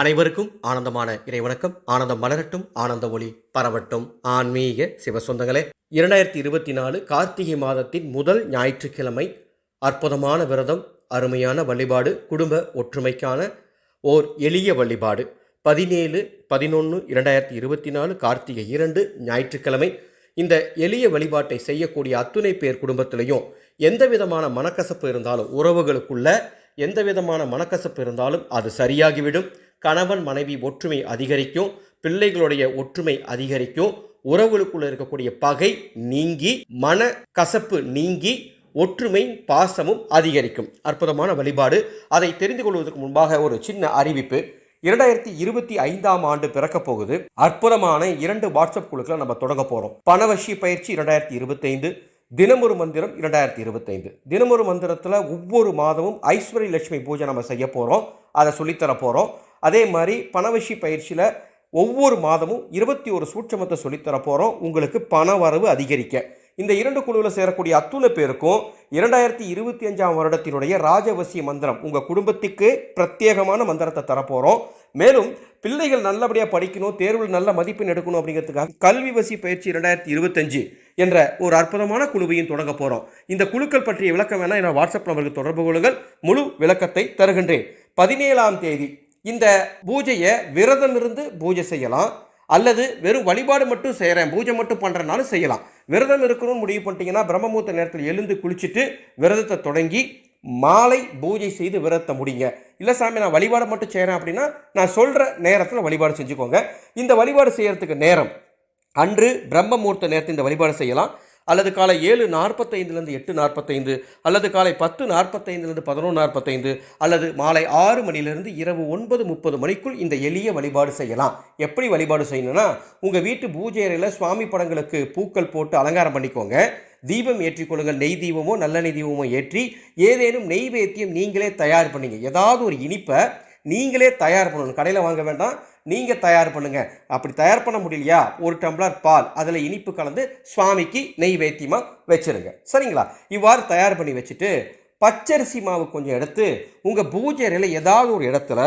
அனைவருக்கும் ஆனந்தமான இறைவணக்கம். ஆனந்தம் மலரட்டும் ஆனந்த ஒளி பரவட்டும். ஆன்மீக சிவசொந்தங்களே இரண்டாயிரத்தி இருபத்தி நாலு கார்த்திகை மாதத்தின் முதல் ஞாயிற்றுக்கிழமை அற்புதமான விரதம் அருமையான வழிபாடு குடும்ப ஒற்றுமைக்கான ஓர் எளிய வழிபாடு. பதினேழு பதினொன்று இரண்டாயிரத்தி இருபத்தி நாலு கார்த்திகை இரண்டு ஞாயிற்றுக்கிழமை. இந்த எளிய வழிபாட்டை செய்யக்கூடிய அத்துணை பேர் குடும்பத்திலையும் எந்த விதமான மனக்கசப்பு இருந்தாலும் உறவுகளுக்குள்ள எந்த விதமான மனக்கசப்பு இருந்தாலும் அது சரியாகிவிடும். கணவன் மனைவி ஒற்றுமை அதிகரிக்கும் பிள்ளைகளுடைய ஒற்றுமை அதிகரிக்கும் உறவுகளுக்குள்ள இருக்கக்கூடிய பகை நீங்கி மன கசப்பு நீங்கி ஒற்றுமை பாசமும் அதிகரிக்கும். அற்புதமான வழிபாடு. அதை தெரிந்து கொள்வதற்கு முன்பாக ஒரு சின்ன அறிவிப்பு. இரண்டாயிரத்தி இருபத்தி ஐந்தாம் ஆண்டு பிறக்க போகுது. அற்புதமான இரண்டு வாட்ஸ்அப் குழுக்களை நம்ம தொடங்க போகிறோம் பணவசி பயிற்சி இரண்டாயிரத்தி இருபத்தைந்து தினமொரு மந்திரம் இரண்டாயிரத்தி இருபத்தைந்து. தினமொரு மந்திரத்தில் ஒவ்வொரு மாதமும் ஐஸ்வர்ய லட்சுமி பூஜை நம்ம செய்ய போகிறோம் அதை சொல்லித்தர போகிறோம் அதே மாதிரி பணவசி பயிற்சியில் ஒவ்வொரு மாதமும் இருபத்தி ஒரு சூட்சமத்தை சொல்லித்தர போகிறோம் உங்களுக்கு பண வரவு அதிகரிக்க. இந்த இரண்டு குழுவில் சேரக்கூடிய அத்துணை பேருக்கும் இரண்டாயிரத்தி இருபத்தி அஞ்சாம் வருடத்தினுடைய ராஜவசிய மந்திரம் உங்கள் குடும்பத்துக்கு பிரத்யேகமான மந்திரத்தை தரப்போகிறோம் மேலும் பிள்ளைகள் நல்லபடியாக படிக்கணும் தேர்வில் நல்ல மதிப்பெண் எடுக்கணும் அப்படிங்கிறதுக்காக கல்வி வசி பயிற்சி இரண்டாயிரத்தி இருபத்தஞ்சு என்ற ஒரு அற்புதமான குழுவையும் தொடங்க போகிறோம் இந்த குழுக்கள் பற்றிய விளக்கம் வேணால் என்னோட வாட்ஸ்அப் நம்பருக்கு தொடர்பு கொள்ளுங்கள். முழு விளக்கத்தை தருகின்றேன். பதினேழாம் தேதி இந்த பூஜையை விரதம் இருந்து பூஜை செய்யலாம். அல்லது வெறும் வழிபாடு மட்டும் செய்கிறேன் பூஜை மட்டும் பண்ணுறனாலும் செய்யலாம். விரதம் இருக்கணும்னு முடிவு பண்ணிட்டீங்கன்னா பிரம்மமூர்த்த நேரத்தில் எழுந்து குளிச்சுட்டு விரதத்தை தொடங்கி மாலை பூஜை செய்து விரதத்தை முடிங்க. இல்லை சாமி நான் வழிபாடு மட்டும் செய்கிறேன் அப்படின்னா நான் சொல்கிற நேரத்தில் வழிபாடு செஞ்சுக்கோங்க. இந்த வழிபாடு செய்கிறதுக்கு நேரம். அன்று பிரம்மமூர்த்த நேரத்தில் இந்த வழிபாடு செய்யலாம். அல்லது காலை ஏழு நாற்பத்தைந்துலேருந்து எட்டு நாற்பத்தைந்து அல்லது காலை பத்து நாற்பத்தைந்துலேருந்து பதினொன்று நாற்பத்தைந்து அல்லது மாலை ஆறு மணிலேருந்து இரவு ஒன்பது முப்பது மணிக்குள் இந்த எளிய வழிபாடு செய்யலாம். எப்படி வழிபாடு செய்யணும்னா உங்கள் வீட்டு பூஜை அறையில் சுவாமி படங்களுக்கு பூக்கள் போட்டு அலங்காரம் பண்ணிக்கோங்க. தீபம் ஏற்றிக்கொள்ளுங்கள் நெய் தீபமோ நல்லெண்ணெய் தீபமோ ஏற்றி ஏதேனும் நெய்வேத்தியம் நீங்களே தயார் பண்ணுங்க. ஏதாவது ஒரு இனிப்பை நீங்களே தயார் பண்ணணும். கடையில் வாங்க வேண்டாம். நீங்கள் தயார் பண்ணுங்கள் அப்படி தயார் பண்ண முடியலையா? ஒரு டம்ளர் பால் அதில் இனிப்பு கலந்து சுவாமிக்கு நெய்வேத்தியமாக வச்சுருங்க. சரிங்களா? இவ்வாறு தயார் பண்ணி வச்சுட்டு பச்சரிசி மாவு கொஞ்சம் எடுத்து உங்கள் பூஜை அறையில் ஏதாவது ஒரு இடத்துல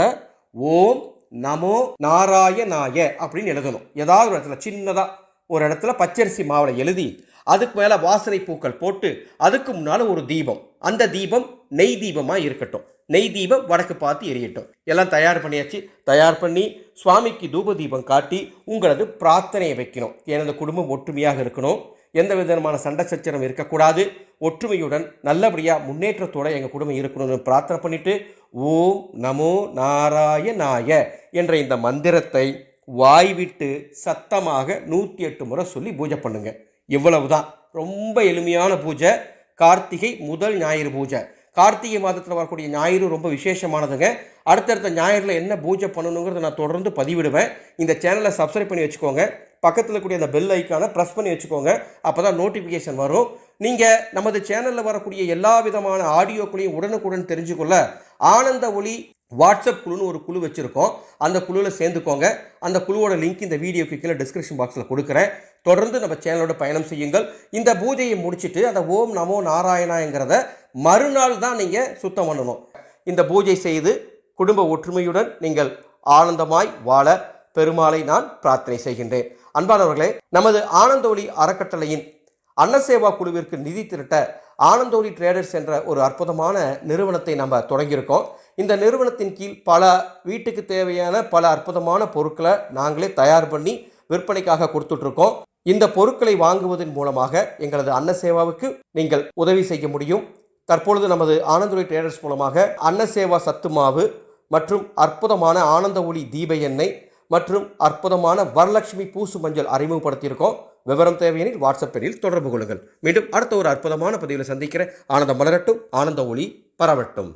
ஓம் நமோ நாராயணாய அப்படின்னு எழுதணும். ஏதாவது ஒரு இடத்துல சின்னதாக ஒரு இடத்துல பச்சரிசி மாவில் எழுதி அதுக்கு மேலே வாசனை பூக்கள் போட்டு அதுக்கு முன்னால் ஒரு தீபம். அந்த தீபம் நெய் தீபமாக இருக்கட்டும். நெய் தீபம் வடக்கு பார்த்து எரியட்டும். எல்லாம் தயார் பண்ணியாச்சு. தயார் பண்ணி சுவாமிக்கு தூப தீபம் காட்டி உங்களது பிரார்த்தனையை வைக்கணும். எனது குடும்பம் ஒற்றுமையாக இருக்கணும். எந்த விதமான சண்டை சச்சரம் இருக்கக்கூடாது. ஒற்றுமையுடன் நல்லபடியாக முன்னேற்றத்தோடு எங்கள் குடும்பம் இருக்கணும்னு பிரார்த்தனை பண்ணிவிட்டு ஓம் நமோ நாராயணாய என்ற இந்த மந்திரத்தை வாய்விட்டு சத்தமாக நூற்றி எட்டு முறை சொல்லி பூஜை பண்ணுங்க. இவ்வளவுதான். ரொம்ப எளிமையான பூஜை. கார்த்திகை முதல் ஞாயிறு பூஜை. கார்த்திகை மாதத்தில் வரக்கூடிய ஞாயிறு ரொம்ப விசேஷமானதுங்க. அடுத்தடுத்த ஞாயிறில் என்ன பூஜை பண்ணணுங்கிறத நான் தொடர்ந்து பதிவிடுவேன். இந்த சேனலை சப்ஸ்கிரைப் பண்ணி வச்சுக்கோங்க. பக்கத்தில் கூடிய அந்த பெல் ஐக்கானை ப்ரெஸ் பண்ணி வச்சுக்கோங்க. அப்போ தான் நோட்டிஃபிகேஷன் வரும். நீங்கள் நமது சேனலில் வரக்கூடிய எல்லா விதமான ஆடியோக்களையும் உடனுக்குடன் தெரிஞ்சுக்கொள்ள ஆனந்த ஒளி வாட்ஸ்அப் குழுன்னு ஒரு குழு வச்சுருக்கோம். அந்த குழுவில் சேர்ந்துக்கோங்க. அந்த குழுவோட லிங்க் இந்த வீடியோக்கு கீழே டிஸ்கிரிப்ஷன் பாக்ஸில் கொடுக்குறேன். தொடர்ந்து நம்ம சேனலோட பயணம் செய்யுங்கள். இந்த பூஜையை முடிச்சுட்டு அந்த ஓம் நமோ நாராயணாங்கிறத மறுநாள் தான் நீங்கள் சுத்தம் பண்ணணும். இந்த பூஜை செய்து குடும்ப ஒற்றுமையுடன் நீங்கள் ஆனந்தமாய் வாழ பெருமாளை நான் பிரார்த்தனை செய்கின்றேன். அன்பானவர்களே நமது ஆனந்தோலி அறக்கட்டளையின் அன்னசேவா குழுவிற்கு நிதி திரட்ட ஆனந்தோலி ட்ரேடர்ஸ் என்ற ஒரு அற்புதமான நிறுவனத்தை நம்ம தொடங்கியிருக்கோம். இந்த நிறுவனத்தின் கீழ் பல வீட்டுக்கு தேவையான பல அற்புதமான பொருட்களை நாங்களே தயார் பண்ணி விற்பனைக்காக கொடுத்துட்ருக்கோம். இந்த பொருட்களை வாங்குவதன் மூலமாக எங்களது அன்னசேவாவுக்கு நீங்கள் உதவி செய்ய முடியும். தற்பொழுது நமது ஆனந்தொலி ட்ரேடர்ஸ் மூலமாக அன்னசேவா சத்து மாவு மற்றும் அற்புதமான ஆனந்த ஒளி தீப எண்ணெய் மற்றும் அற்புதமான வரலட்சுமி பூசு மஞ்சள் அறிமுகப்படுத்தியிருக்கோம். விவரம் தேவையெனில் வாட்ஸ்அப் எண்ணில் தொடர்பு கொள்ளுங்கள். மீண்டும் அடுத்த ஒரு அற்புதமான பதிவில் சந்திக்கிற ஆனந்தம் மலரட்டும் ஆனந்த ஒளி பரவட்டும்.